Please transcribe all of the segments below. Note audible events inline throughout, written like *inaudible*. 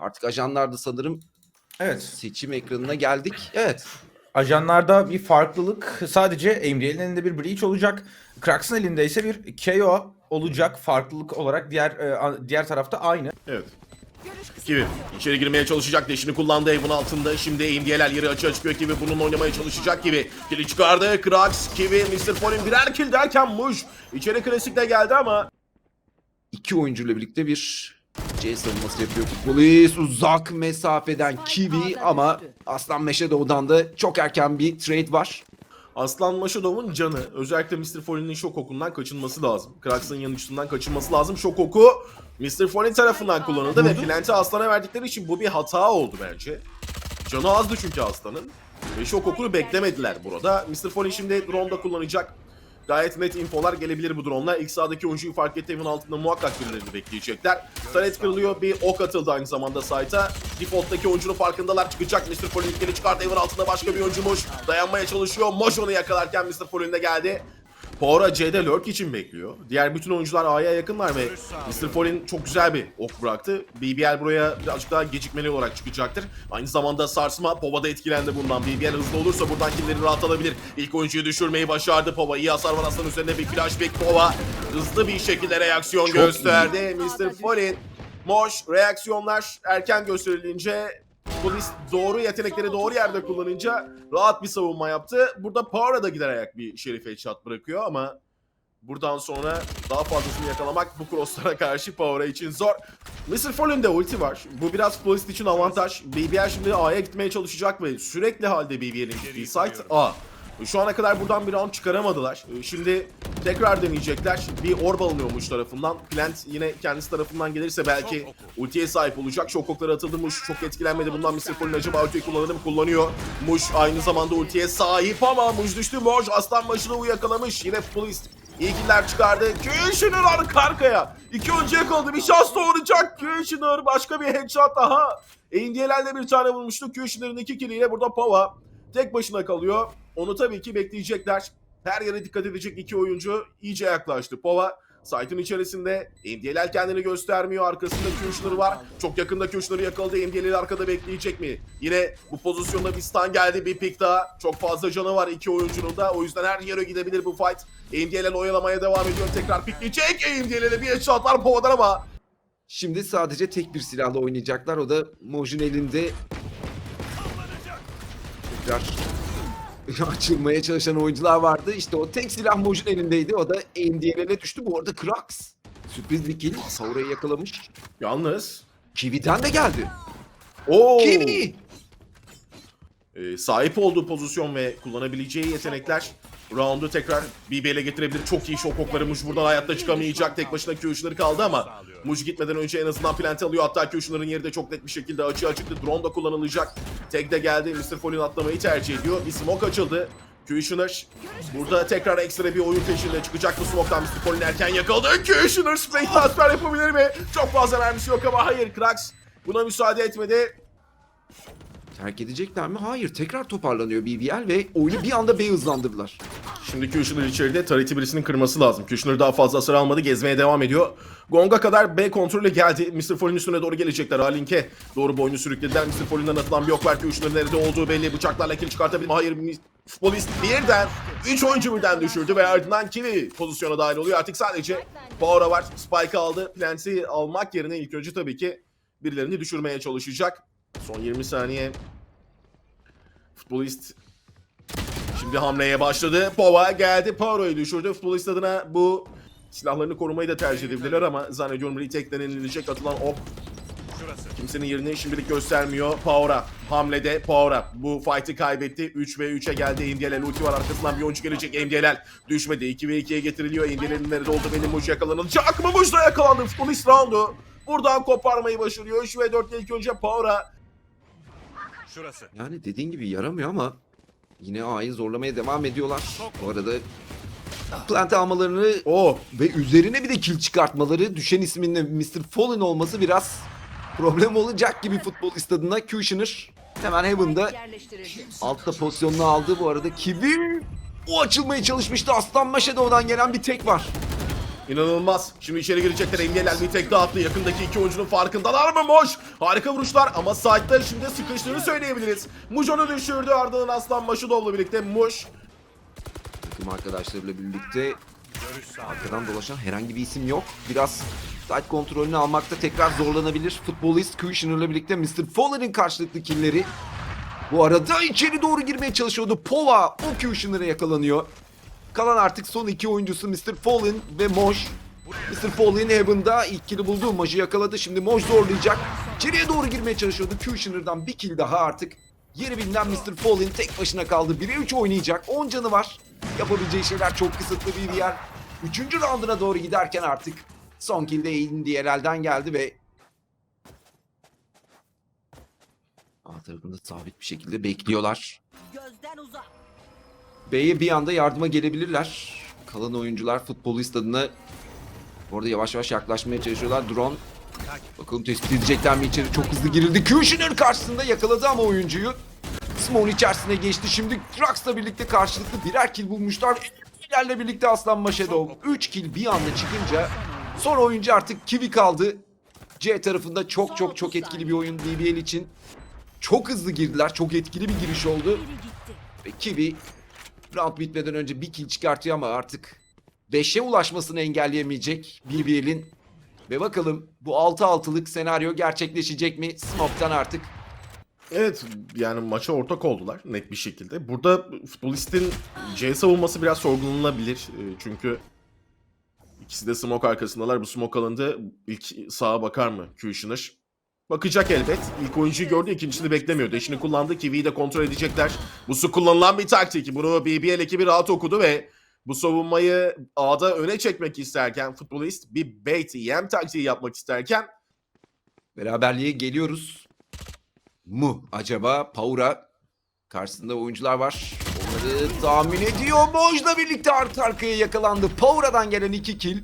Artık ajanlarda sanırım Evet. seçim ekranına geldik. Evet. Ajanlarda bir farklılık sadece Emre'nin elinde bir Breach olacak. Krax'ın elinde ise bir KO olacak. Farklılık olarak diğer e, diğer tarafta aynı. Evet. Kivi içeri girmeye çalışacak deşini kullandı evin altında. Şimdi AMD'ler yeri açığa çıkıyor Kivi bununla oynamaya çalışacak gibi. Kili çıkardı. Krax, Kivi, Mr. Fallen birer kill derken Muş. içeri klasikle geldi ama iki oyuncuyla birlikte bir C savunması yapıyor futbolist. Uzak mesafeden Kiwi ama Aslan Meşedoğu'dan da çok erken bir trade var. Aslan Maşadov'un canı özellikle Mr. Fallen'in şok okundan kaçınması lazım. Krax'ın yanıcısından kaçınması lazım. Şok oku Mr. Fallen tarafından kullanıldı ve Plant'i Aslan'a verdikleri için bu bir hata oldu bence. Canı azdı çünkü Aslan'ın. Ve şok okunu beklemediler burada. Mr. Fallen şimdi drone'da kullanacak. Gayet net infolar gelebilir bu drone'la. İlk sağdaki oyuncuyu fark etti evin altında muhakkak birilerini bekleyecekler. Taret kırılıyor. Bir ok atıldı aynı zamanda site'a. Default'taki oyuncunun farkındalar. Çıkacak Mr. İlkini çıkardı. Evin altında başka bir oyuncumuş. Dayanmaya çalışıyor. Moş onu yakalarken Mr. Fallen de geldi. Power C'de lurk için bekliyor. Diğer bütün oyuncular A'ya yakınlar ve Mr. Fallen çok güzel bir ok bıraktı. BBL buraya birazcık daha gecikmeli olarak çıkacaktır. Aynı zamanda sarsma Pova da etkilendi bundan. BBL hızlı olursa buradan killleri rahat alabilir. İlk oyuncuyu düşürmeyi başardı Pova. İyi hasar var Aslan üzerinde bir flashback Pova. Hızlı bir şekilde reaksiyon Çok gösterdi. Mr. Fallen Moş reaksiyonlar erken gösterilince Polis doğru yetenekleri doğru yerde kullanınca rahat bir savunma yaptı. Burada Power'a da gider ayak bir Şerif headshot bırakıyor ama buradan sonra daha fazlasını yakalamak bu crosslara karşı Power'a için zor. Mr. Fallen'de ulti var. Bu biraz Polis için avantaj. BBL şimdi A'ya gitmeye çalışacak ve sürekli halde BBL'in gittiği site A. Şu ana kadar buradan bir round çıkaramadılar. Ee, Şimdi tekrar deneyecekler. Bir orb alınıyormuş tarafından. Plant yine kendisi tarafından gelirse belki ultiye sahip olacak. Şok okları atıldı Muş. Çok etkilenmedi. Bundan Mr. Fallen acaba ultiyi kullanır mı? Kullanıyor. Muş aynı zamanda ultiye sahip ama Muş düştü. Muş aslan başını yakalamış. Yine futbolist İyi killer çıkardı. Kushner arka arkaya. İki oyuncu yakaladı. Bir şans doğuracak. Kushner başka bir headshot daha. Indiyelerle bir tane vurmuştu. Kushner'ın iki killiyle burada Pava tek başına kalıyor. Onu tabii ki bekleyecekler. Her yere dikkat edecek iki oyuncu iyice yaklaştı. Pova site'ın içerisinde MDL'ler kendini göstermiyor. Arkasında Kushner var. Çok yakında Kushner'ı yakaladı. MDL'ler arkada bekleyecek mi? Yine bu pozisyonda bir stun geldi. Bir pick daha. Çok fazla canı var iki oyuncunun da. O yüzden her yere gidebilir bu fight. MDL'ler oyalamaya devam ediyor. Tekrar pickleyecek. MDL'e bir headshot var Pova'dan ama Şimdi sadece tek bir silahla oynayacaklar. O da Moj'un elinde. Tekrar *laughs* açılmaya çalışan oyuncular vardı. İşte o tek silah Moj'un elindeydi. O da AMD'lerine düştü. Bu arada Krax. Sürpriz bir kill. Saura'yı yakalamış. yalnız Kiwi'den de geldi. Oo! Kiwi! Ee, sahip olduğu pozisyon ve kullanabileceği yetenekler roundu tekrar BBL'e getirebilir. Çok iyi şok okları Muj buradan hayatta çıkamayacak. Tek başına Q'şunları kaldı ama Muj gitmeden önce en azından plant alıyor. Hatta Q'şunların yeri de çok net bir şekilde açığa çıktı. Drone da kullanılacak. Tag de geldi. Mr. Fallen atlamayı tercih ediyor. Bir smoke açıldı. Kushner burada tekrar ekstra bir oyun peşinde çıkacak bu smoke'tan Mr. Fallen erken yakaladı. Kushner spray transfer yapabilir mi? Çok fazla mermisi yok ama hayır Krax buna müsaade etmedi. Terk edecekler mi? Hayır. Tekrar toparlanıyor BBL ve oyunu bir anda B hızlandırdılar. Şimdi Kushner içeride Taret'i birisinin kırması lazım. Kushner daha fazla hasar almadı. Gezmeye devam ediyor. Gong'a kadar B kontrolü geldi. Mr. Fallen'in üstüne doğru gelecekler. Alink'e doğru boynu sürüklediler. Mr. Fallen'den atılan bir ok var. Kushner'ın nerede olduğu belli. Bıçaklarla kill çıkartabilir? Hayır. Futbolist birden 3 oyuncu birden düşürdü ve ardından Kiwi pozisyona dahil oluyor. Artık sadece Power'a var. Spike aldı. Plant'i almak yerine ilk önce tabii ki birilerini düşürmeye çalışacak. Son 20 saniye. Futbolist Şimdi hamleye başladı. Pova geldi. Paro'yu düşürdü. Futbolist adına bu silahlarını korumayı da tercih edebilirler ama zannediyorum retake denilecek atılan ok kimsenin yerini şimdilik göstermiyor. Power'a hamlede Power'a bu fight'ı kaybetti. 3 ve 3'e geldi. MDLL ulti var arkasından bir oyuncu gelecek. MDLL düşmedi. 2 ve 2'ye getiriliyor. MDLL'in nerede oldu benim Muj yakalanacak mı? Muj da yakalandı. Futbolist roundu. Buradan koparmayı başarıyor. 3 ve 4'te ilk önce Power'a Şurası. Yani dediğin gibi yaramıyor ama yine A'yı zorlamaya devam ediyorlar. Bu arada plant almalarını o ve üzerine bir de kill çıkartmaları düşen isminde Mr. Fallen olması biraz problem olacak gibi futbolist adına Kushner hemen Heaven'da altta pozisyonunu aldı. Bu arada Kiwi o açılmaya çalışmıştı. Aslan Maşadov'dan gelen bir tek var. İnanılmaz. Şimdi içeri girecekler. Engeller bir tek dağıttı. Yakındaki iki oyuncunun farkındalar mı? Moş. Harika vuruşlar ama side'da şimdi sıkıştığını söyleyebiliriz. Muj onu düşürdü. Ardından Aslan Maşudov'la birlikte Muş. Takım arkadaşlarıyla birlikte arkadan dolaşan herhangi bir isim yok. Biraz site kontrolünü almakta tekrar zorlanabilir. Futbolist Kushner'la birlikte Mr. Fallen'in karşılıklı killleri. Bu arada içeri doğru girmeye çalışıyordu. Pova o Kushner'a yakalanıyor. Kalan artık son iki oyuncusu Mr. Fallen ve Mosh. Mr. Fallen Heaven'da ilk kill'i buldu. Mosh'u yakaladı. Şimdi Mosh zorlayacak. İçeriye doğru girmeye çalışıyordu. Kushner'dan bir kill daha artık. Yeri bilinen Mr. Fallen tek başına kaldı. 1'e 3 oynayacak. 10 canı var. Yapabileceği şeyler çok kısıtlı bir yer. Üçüncü rounduna doğru giderken artık son kill de Aiden DLL'den geldi ve A tarafında sabit bir şekilde bekliyorlar. Gözden uzak. B'ye bir anda yardıma gelebilirler. Kalan oyuncular futbolist adına orada yavaş yavaş yaklaşmaya çalışıyorlar. Drone bakalım tespit edecekler mi içeri çok hızlı girildi. Kushner karşısında yakaladı ama oyuncuyu. Smoke'un içerisine geçti. Şimdi Krax'la birlikte karşılıklı birer kill bulmuşlar. Ellerle birlikte Aslan Maşedov 3 kill bir anda çıkınca son oyuncu artık Kiwi kaldı. C tarafında çok çok çok etkili bir oyun BBL için. Çok hızlı girdiler. Çok etkili bir giriş oldu. Ve Kiwi round bitmeden önce bir kill çıkartıyor ama artık 5'e ulaşmasını engelleyemeyecek BBL'in. Ve bakalım bu 6-6'lık senaryo gerçekleşecek mi? Smoke'tan artık Evet yani maça ortak oldular net bir şekilde. Burada futbolistin C savunması biraz sorgulanabilir. E, Çünkü ikisi de smoke arkasındalar. Bu smoke alındı. İlk sağa bakar mı Kushner? Bakacak elbet. İlk oyuncuyu gördü, ikincisini beklemiyor. Deşini kullandı, Kiwi'yi de kontrol edecekler. Bu su kullanılan bir taktik. Bunu BBL ekibi rahat okudu ve bu savunmayı A'da öne çekmek isterken futbolist bir bait yem taktiği yapmak isterken beraberliğe geliyoruz. Mu acaba Paura karşısında oyuncular var. Onları tahmin ediyor. Moj'la birlikte arka arkaya yakalandı. Paura'dan gelen 2 kill.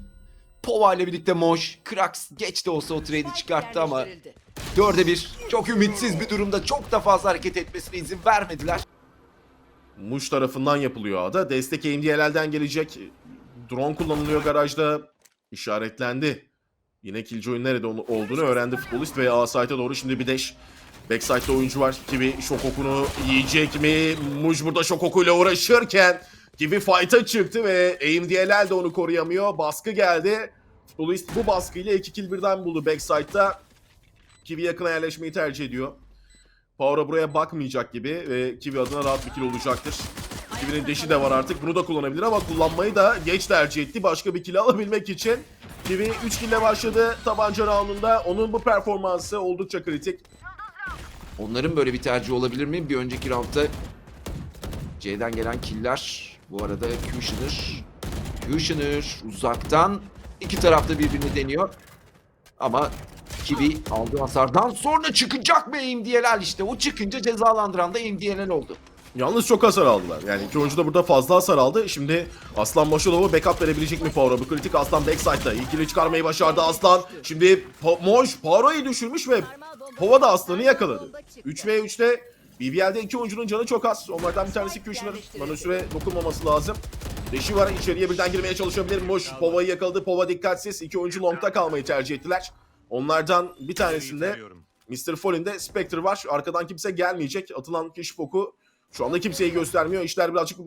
Pova ile birlikte Moj. Krax geç de olsa o trade'i çıkarttı ama. Dörde bir. Çok ümitsiz bir durumda. Çok da fazla hareket etmesine izin vermediler. Muş tarafından yapılıyor A'da. Destek AMD'lerden gelecek. Drone kullanılıyor garajda. İşaretlendi. Yine Killjoy'un nerede olduğunu öğrendi futbolist ve A site'a doğru şimdi bir dash. Backside'da oyuncu var. Kiwi şok okunu yiyecek mi? Muş burada şok okuyla uğraşırken Kiwi fight'a çıktı ve AMD'ler de onu koruyamıyor. Baskı geldi. Futbolist bu baskıyla iki kill birden buldu backside'da. Kiwi yakına yerleşmeyi tercih ediyor. Power'a buraya bakmayacak gibi ve Kiwi adına rahat bir kill olacaktır. Kiwi'nin deşi de var artık. Bunu da kullanabilir ama kullanmayı da geç tercih etti. Başka bir kill alabilmek için. Kiwi 3 kill ile başladı tabanca roundunda. Onun bu performansı oldukça kritik. Onların böyle bir tercih olabilir mi? Bir önceki roundda C'den gelen killer. Bu arada Kushner. Kushner uzaktan iki tarafta birbirini deniyor. Ama Kiwi aldığı hasardan sonra çıkacak mı AMD'ler işte. O çıkınca cezalandıran da AMD'ler oldu. Yalnız çok hasar aldılar. Yani iki oyuncu da burada fazla hasar aldı. Şimdi Aslan Maşalov'a backup verebilecek mi Power'a? Bu kritik Aslan backside'da. İkili çıkarmayı başardı Aslan. Şimdi Po- Moş Power'ı düşürmüş ve Pova da Aslan'ı yakaladı. 3 v 3'te BBL'de iki oyuncunun canı çok az. Onlardan bir tanesi Kushner. Bana süre dokunmaması lazım. Deşi var. içeriye birden girmeye çalışabilir. Moş Pova'yı yakaladı. Pova dikkatsiz. İki oyuncu long'ta kalmayı tercih ettiler. Onlardan bir tanesinde. Mr. Fallen'de Spectre var. Arkadan kimse gelmeyecek. Atılan keşif oku şu anda kimseyi göstermiyor. İşler birazcık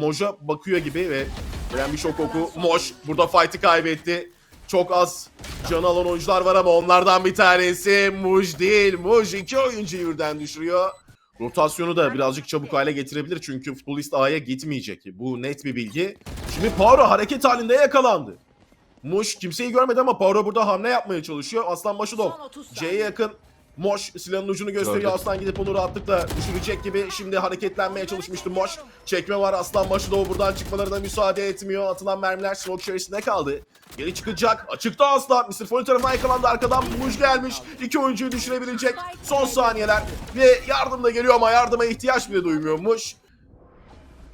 Moj'a bakıyor gibi ve gelen bir şok oku. Moj burada fight'ı kaybetti. Çok az can alan oyuncular var ama onlardan bir tanesi Muj değil. Muj iki oyuncuyu birden düşürüyor. Rotasyonu da birazcık çabuk hale getirebilir çünkü futbolist A'ya gitmeyecek. Bu net bir bilgi. Şimdi Power hareket halinde yakalandı. Muş kimseyi görmedi ama Power burada hamle yapmaya çalışıyor. Aslan Başudov Son 30 C'ye yakın. Moş silahın ucunu gösteriyor. Gördüm. Aslan gidip onu rahatlıkla düşürecek gibi. Şimdi hareketlenmeye çalışmıştı Moş. Çekme var. Aslan başı da buradan çıkmalarına müsaade etmiyor. Atılan mermiler smoke içerisinde kaldı. Geri çıkacak. Açıkta Aslan. Mr. Foley tarafından yakalandı. Arkadan Muş gelmiş. İki oyuncuyu düşürebilecek. Son saniyeler. Ve yardım da geliyor ama yardıma ihtiyaç bile duymuyor Muş.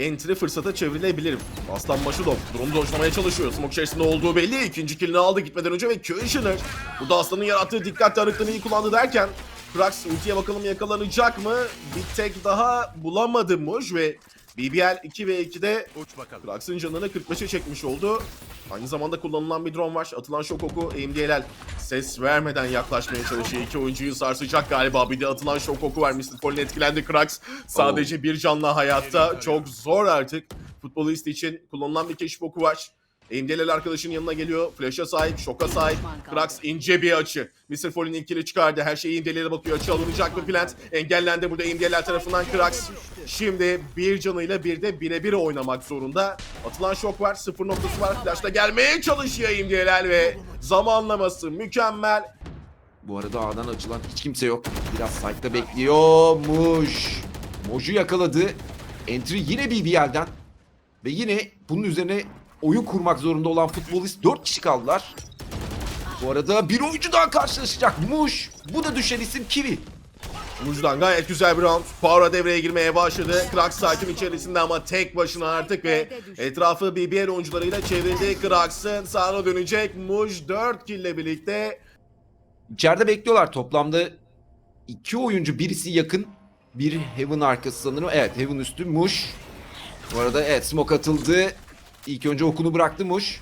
Entry fırsata çevrilebilir. Aslan Maşudov drone'u dojlamaya çalışıyor. Smoke içerisinde olduğu belli. İkinci killini aldı gitmeden önce ve Kushner. Burada Aslan'ın yarattığı dikkat dağınıklığını iyi kullandı derken Krax ultiye bakalım yakalanacak mı? Bir tek daha bulamadı Muj ve BBL 2 ve 2'de Uç bakalım. Krax'ın canını 45'e çekmiş oldu. Aynı zamanda kullanılan bir drone var. Atılan şok oku AMD'ler ses vermeden yaklaşmaya çalışıyor. İki oyuncuyu sarsacak galiba. Bir de atılan şok oku var. Mr. Fallen etkilendi Krax. Sadece bir canla hayatta. Çok zor artık. Futbolist için kullanılan bir keşif oku var. AMD'ler arkadaşın yanına geliyor. Flash'a sahip, şoka sahip. Krax ince bir açı. Mr. Fallen ikili çıkardı. Her şey AMD'lere bakıyor. Açı alınacak mı plant? Engellendi burada AMD'ler tarafından Krax. Şimdi bir canıyla bir de birebir oynamak zorunda. Atılan şok var. Sıfır noktası var. Flash'ta gelmeye çalışıyor AMD'ler ve zamanlaması mükemmel. Bu arada A'dan açılan hiç kimse yok. Biraz site'da bekliyormuş. Moju yakaladı. Entry yine BBL'den. Ve yine bunun üzerine oyun kurmak zorunda olan futbolist 4 kişi kaldılar. Bu arada bir oyuncu daha karşılaşacak. Muş. Bu da düşen isim Kiwi. Muj'dan gayet güzel bir round. Power devreye girmeye başladı. Krax saatin içerisinde ama tek başına artık ve etrafı BBL oyuncularıyla çevrildi. Krax'ın sağına dönecek. Muj 4 kill ile birlikte İçeride bekliyorlar. Toplamda iki oyuncu birisi yakın. Bir Heaven arkası sanırım. Evet Heaven üstü Muş. Bu arada evet smoke atıldı. İlk önce okunu bıraktı Muş.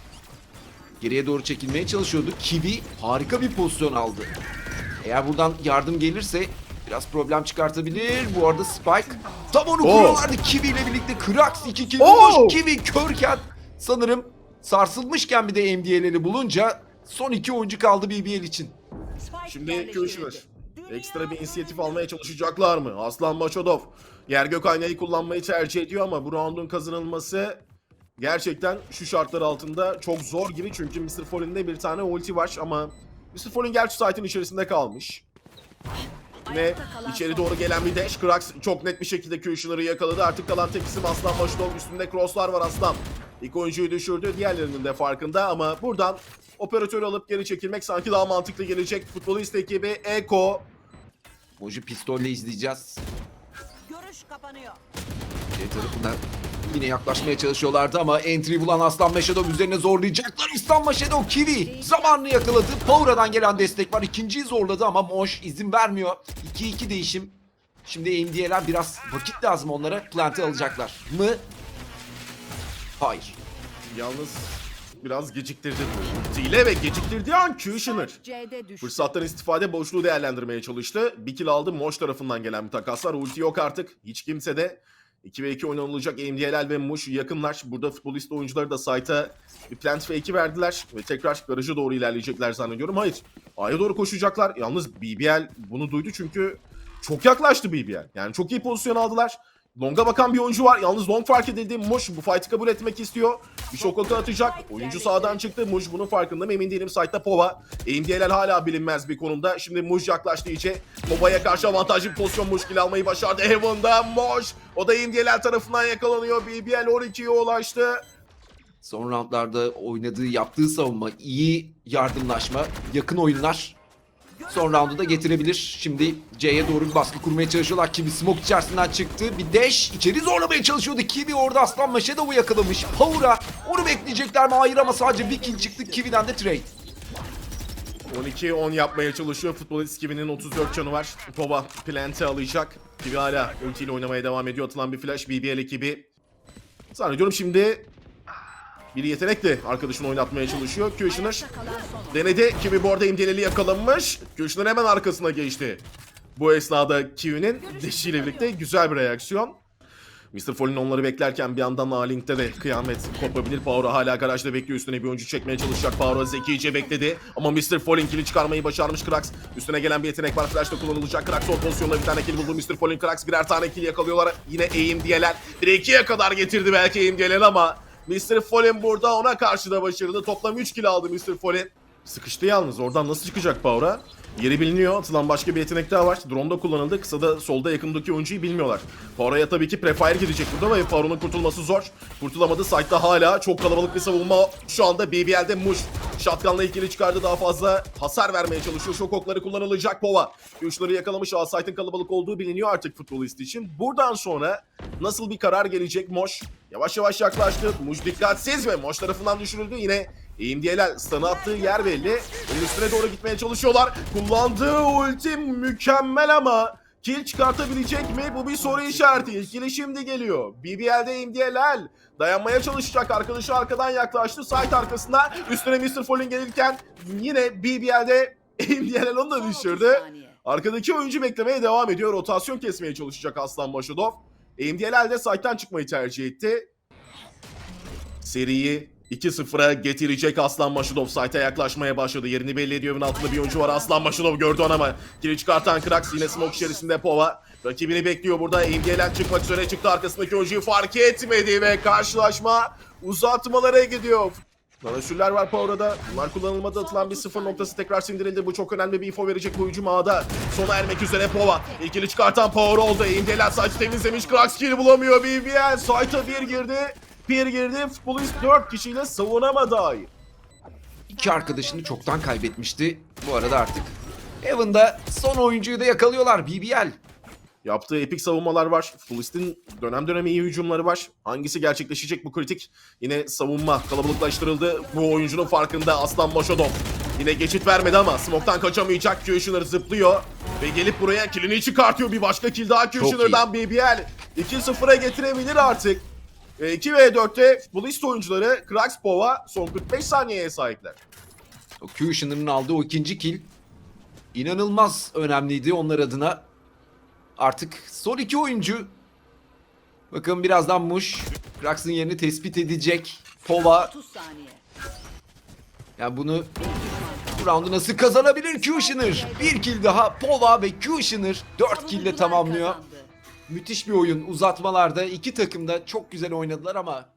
Geriye doğru çekilmeye çalışıyordu. Kiwi harika bir pozisyon aldı. Eğer buradan yardım gelirse biraz problem çıkartabilir. Bu arada Spike tam onu Oo. kuruyorlardı. Kiwi ile birlikte Krax 2 kill bulmuş. Kiwi körken sanırım sarsılmışken bir de MDL'leri bulunca son iki oyuncu kaldı BBL için. Şimdi Kuşner. Ekstra bir inisiyatif almaya çalışacaklar mı? Aslan Maşadov. Yer gök aynayı kullanmayı tercih ediyor ama bu roundun kazanılması gerçekten şu şartlar altında çok zor gibi. Çünkü Mr. Fallen'de bir tane ulti var ama Mr. Fallen gerçi site'in içerisinde kalmış. Ve içeri doğru gelen bir dash. Krax çok net bir şekilde Kushner'ı yakaladı. Artık kalan tek isim Aslan Maşadov. Üstünde crosslar var Aslan. İlk oyuncuyu düşürdü. Diğerlerinin de farkında ama buradan operatörü alıp geri çekilmek sanki daha mantıklı gelecek. Futbolist ekibi Eko. Moji pistolle izleyeceğiz. Görüş kapanıyor. C tarafından yine yaklaşmaya çalışıyorlardı ama entry bulan Aslan Maşadov üzerine zorlayacaklar. Aslan Maşadov Kiwi zamanını yakaladı. Power'dan gelen destek var. İkinciyi zorladı ama Moş izin vermiyor. 2-2 değişim. Şimdi AMD'ler biraz vakit lazım onlara. Plant'i alacaklar mı? Hayır. Yalnız biraz geciktirdi bu ultiyle ve geciktirdiği an Kushner. Fırsattan istifade boşluğu değerlendirmeye çalıştı. Bir kill aldı. Moş tarafından gelen bir takaslar. Ulti yok artık. Hiç kimse de 2 ve 2 oynanılacak AMD'ler ve Muş yakınlar. Burada futbolist oyuncuları da site'a bir plant fake'i verdiler. Ve tekrar garaja doğru ilerleyecekler zannediyorum. Hayır. A'ya doğru koşacaklar. Yalnız BBL bunu duydu çünkü çok yaklaştı BBL. Yani çok iyi pozisyon aldılar. Long'a bakan bir oyuncu var. Yalnız Long fark edildi. Muş bu fight'ı kabul etmek istiyor. Bir şok oku atacak. Oyuncu sağdan çıktı. Muş bunun farkında mı emin değilim. Site'da Pova. AMD'ler hala bilinmez bir konumda. Şimdi Muş yaklaştı iyice. Pova'ya karşı avantajlı bir pozisyon Muş kill almayı başardı. Heaven'da Muş. O da AMD'ler tarafından yakalanıyor. BBL 12'ye ulaştı. Son roundlarda oynadığı, yaptığı savunma, iyi yardımlaşma, yakın oyunlar son roundu da getirebilir. Şimdi C'ye doğru bir baskı kurmaya çalışıyorlar. Kiwi smoke içerisinden çıktı. Bir dash içeri zorlamaya çalışıyordu. Kiwi orada Aslan Maşadov'u yakalamış. Power'a onu bekleyecekler mi? Hayır ama sadece bir kill çıktı. Kiwi'den de trade. 12-10 yapmaya çalışıyor. Futbolist Kiwi'nin 34 canı var. Pova plant'i alacak. Kiwi hala ultiyle oynamaya devam ediyor. Atılan bir flash BBL ekibi. Zannediyorum şimdi bir yetenekle arkadaşını oynatmaya çalışıyor. Kushner denedi. Kiwi bu arada imdeleli yakalanmış. Kushner hemen arkasına geçti. Bu esnada Kiwi'nin deşiyle birlikte güzel bir reaksiyon. Mr. Fallen onları beklerken bir yandan A-Link'te de kıyamet kopabilir. Power hala garajda bekliyor. Üstüne bir oyuncu çekmeye çalışacak. Power zekice bekledi. Ama Mr. Fallen kill'i çıkarmayı başarmış Krax. Üstüne gelen bir yetenek var. Flash'ta kullanılacak. Krax son pozisyonda bir tane kill buldu. Mr. Fallen Krax birer tane kill yakalıyorlar. Yine aim diyeler. 1'e kadar getirdi belki aim diyeler ama Mr. Fallen burada ona karşı da başarılı. Toplam 3 kill aldı Mr. Fallen. Sıkıştı yalnız. Oradan nasıl çıkacak Power'a? Yeri biliniyor. Atılan başka bir yetenek daha var. Drone'da kullanıldı. Kısada solda yakındaki oyuncuyu bilmiyorlar. Power'a tabii ki prefire gidecek burada ve Power'ın kurtulması zor. Kurtulamadı. Site'da hala çok kalabalık bir savunma. Şu anda BBL'de Muş. Shotgun'la ikili çıkardı. Daha fazla hasar vermeye çalışıyor. Şok okları kullanılacak Pova. Güçleri yakalamış. A site'ın kalabalık olduğu biliniyor artık futbolist için. Buradan sonra nasıl bir karar gelecek Moş? Yavaş yavaş yaklaştı. Muş dikkatsiz ve Moş tarafından düşürüldü. Yine AMD'ler stun'ı attığı yer belli. Onun üstüne doğru gitmeye çalışıyorlar. Kullandığı ulti mükemmel ama kill çıkartabilecek mi? Bu bir soru işareti. İlkili şimdi geliyor. BBL'de MDLL dayanmaya çalışacak. Arkadaşı arkadan yaklaştı. Site arkasında üstüne Mr. Fallen gelirken yine BBL'de MDLL onu da Son 30 düşürdü. Arkadaki oyuncu beklemeye devam ediyor. Rotasyon kesmeye çalışacak Aslan Maşudov. AMDLL de site'tan çıkmayı tercih etti. Seriyi 2-0'a getirecek Aslan Maşudov site'a yaklaşmaya başladı. Yerini belli ediyor. Evin altında bir oyuncu var. Aslan Maşudov gördü onu ama. Kili çıkartan Krax yine smoke içerisinde Pova. Rakibini bekliyor burada. AMDLL çıkmak üzere çıktı. Arkasındaki oyuncuyu fark etmedi ve karşılaşma uzatmalara gidiyor. Paraşüller var Power'da. Bunlar kullanılmadı. Atılan bir sıfır noktası tekrar sindirildi. Bu çok önemli bir info verecek bu hücum ağda. Sona ermek üzere Pova. İlkili çıkartan Power oldu. İndeler saç temizlemiş. Krax kill bulamıyor. BBL. Sait'a bir girdi. Bir girdi. Futbolist 4 kişiyle savunamadı. İki arkadaşını çoktan kaybetmişti. Bu arada artık Heaven'da son oyuncuyu da yakalıyorlar BBL. Yaptığı epik savunmalar var. Futbolist'in dönem dönem iyi hücumları var. Hangisi gerçekleşecek bu kritik? Yine savunma kalabalıklaştırıldı. Bu oyuncunun farkında Aslan Maşodov. Yine geçit vermedi ama smoke'tan kaçamayacak. Kushner zıplıyor. Ve gelip buraya killini çıkartıyor. Bir başka kill daha Kushiner'dan BBL. 2-0'a getirebilir artık. E, 2v4'te futbolist oyuncuları Krax Pova son 45 saniyeye sahipler. O Kushner'ın aldığı o ikinci kill inanılmaz önemliydi onlar adına. Artık son iki oyuncu. Bakın birazdan Muş Krax'ın yerini tespit edecek. Pova 30 saniye. yani bunu bu roundu nasıl kazanabilir Kushner? Bir kill daha Pova ve Kushner 4 kill ile tamamlıyor. Müthiş bir oyun uzatmalarda iki takım da çok güzel oynadılar ama